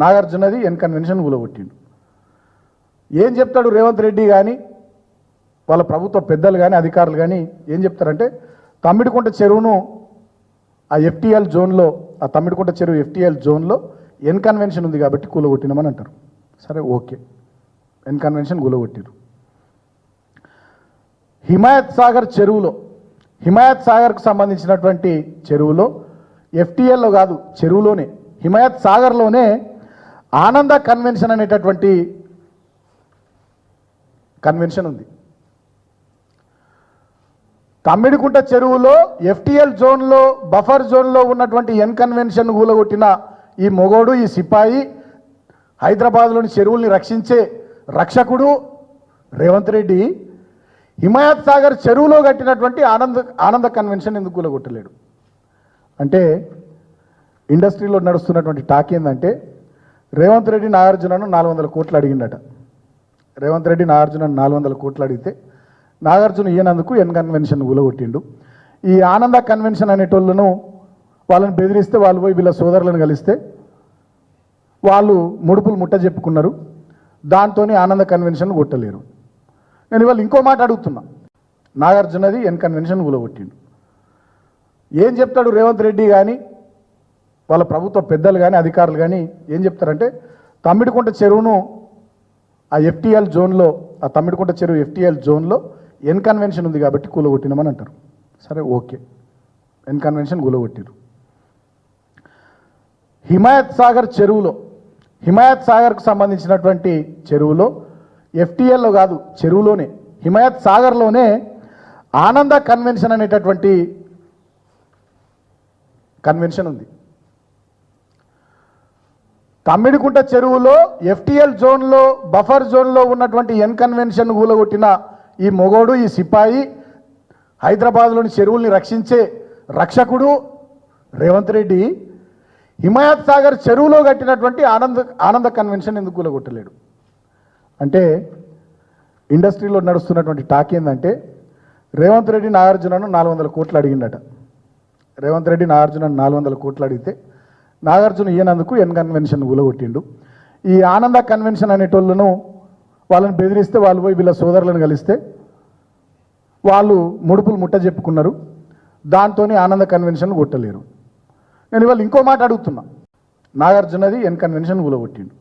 నాగార్జునది N convention కూలగొట్టిండు ఏం చెప్తాడు రేవంత్ రెడ్డి కానీ వాళ్ళ ప్రభుత్వ పెద్దలు కానీ అధికారులు కానీ ఏం చెప్తారంటే తమ్మిడికుంట చెరువును ఆ ఎఫ్టీఎల్ జోన్లో ఆ తమ్మిడికుంట చెరువు ఎఫ్టీఎల్ జోన్లో ఎన్ కన్వెన్షన్ ఉంది కాబట్టి కూలగొట్టినామని అంటారు. సరే ఓకే. ఎన్ కన్వెన్షన్ కూలగొట్టారు హిమాయత్ సాగర్ చెరువులో హిమాయత్ సాగర్కు సంబంధించినటువంటి చెరువులో ఎఫ్టీఎల్లో కాదు చెరువులోనే హిమాయత్ సాగర్లోనే ఆనంద కన్వెన్షన్ అనేటటువంటి కన్వెన్షన్ ఉంది. తమ్మిడికుంట చెరువులో ఎఫ్టీఎల్ జోన్లో బఫర్ జోన్లో ఉన్నటువంటి ఎన్ కన్వెన్షన్ కూలగొట్టిన ఈ మొగోడు ఈ సిపాయి హైదరాబాద్లోని చెరువుల్ని రక్షించే రక్షకుడు రేవంత్ రెడ్డి హిమాయత్ సాగర్ చెరువులో కట్టినటువంటి ఆనంద ఆనంద కన్వెన్షన్ ఎందుకు కూలగొట్టలేడు అంటే ఇండస్ట్రీలో నడుస్తున్నటువంటి టాక్ ఏంటంటే రేవంత్ రెడ్డి నాగార్జునను నాలుగు వందల కోట్లు అడిగిండట. రేవంత్ రెడ్డి నాగార్జునను నాలుగు వందల కోట్లు అడిగితే నాగార్జున ఈయనందుకు ఎన్ కన్వెన్షన్ కూలగొట్టిండు ఈ ఆనంద కన్వెన్షన్ అనేటోళ్ళను వాళ్ళని బెదిరిస్తే వాళ్ళు పోయి వీళ్ళ సోదరులను కలిస్తే వాళ్ళు ముడుపులు ముట్ట చెప్పుకున్నారు. దాంతో ఆనంద కన్వెన్షన్ కొట్టలేరు. నేను ఇవాళ ఇంకో మాట అడుగుతున్నా. నాగార్జునది ఎన్ కన్వెన్షన్ కూలగొట్టిండు ఏం చెప్తాడు రేవంత్ రెడ్డి కానీ వాళ్ళ ప్రభుత్వ పెద్దలు కానీ అధికారులు కానీ ఏం చెప్తారంటే తమ్మిడికుంట చెరువును ఆ ఎఫ్టీఎల్ జోన్లో ఆ తమ్మిడికుంట చెరువు ఎఫ్టీఎల్ జోన్లో ఎన్ కన్వెన్షన్ ఉంది కాబట్టి కూలగొట్టినామని అంటారు. సరే ఓకే. ఎన్ కన్వెన్షన్ కూలగొట్టిరు. హిమాయత్ సాగర్ చెరువులో హిమాయత్ సాగర్కు సంబంధించినటువంటి చెరువులో ఎఫ్టీఎల్లో కాదు చెరువులోనే హిమాయత్ సాగర్లోనే ఆనంద కన్వెన్షన్ అనేటటువంటి కన్వెన్షన్ ఉంది. తమ్మిడికుంట చెరువులో ఎఫ్టీఎల్ జోన్లో బఫర్ జోన్లో ఉన్నటువంటి ఎన్కన్వెన్షన్ కూలగొట్టిన ఈ మొగోడు ఈ సిపాయి హైదరాబాద్లోని చెరువుల్ని రక్షించే రక్షకుడు రేవంత్ రెడ్డి హిమాయత్ సాగర్ చెరువులో కట్టినటువంటి ఆనంద ఆనంద కన్వెన్షన్ ఎందుకు కూలగొట్టలేడు అంటే ఇండస్ట్రీలో నడుస్తున్నటువంటి టాక్ ఏంటంటే రేవంత్ రెడ్డి నాగార్జునను నాలుగు వందల కోట్లు అడిగిండట. రేవంత్ రెడ్డి నాగార్జునను నాలుగు వందల కోట్లు అడిగితే నాగార్జున ఈయనందుకు ఎన్ కన్వెన్షన్ కూలగొట్టిండు ఈ ఆనంద కన్వెన్షన్ అనేటోళ్ళను వాళ్ళని బెదిరిస్తే వాళ్ళు పోయి వీళ్ళ సోదరులను కలిస్తే వాళ్ళు ముడుపులు ముట్ట చెప్పుకున్నారు. దాంతో ఆనంద కన్వెన్షన్ కొట్టలేరు. నేను ఇవాళ ఇంకో మాట అడుగుతున్నా. నాగార్జునది ఎన్ కన్వెన్షన్ కూలగొట్టిండు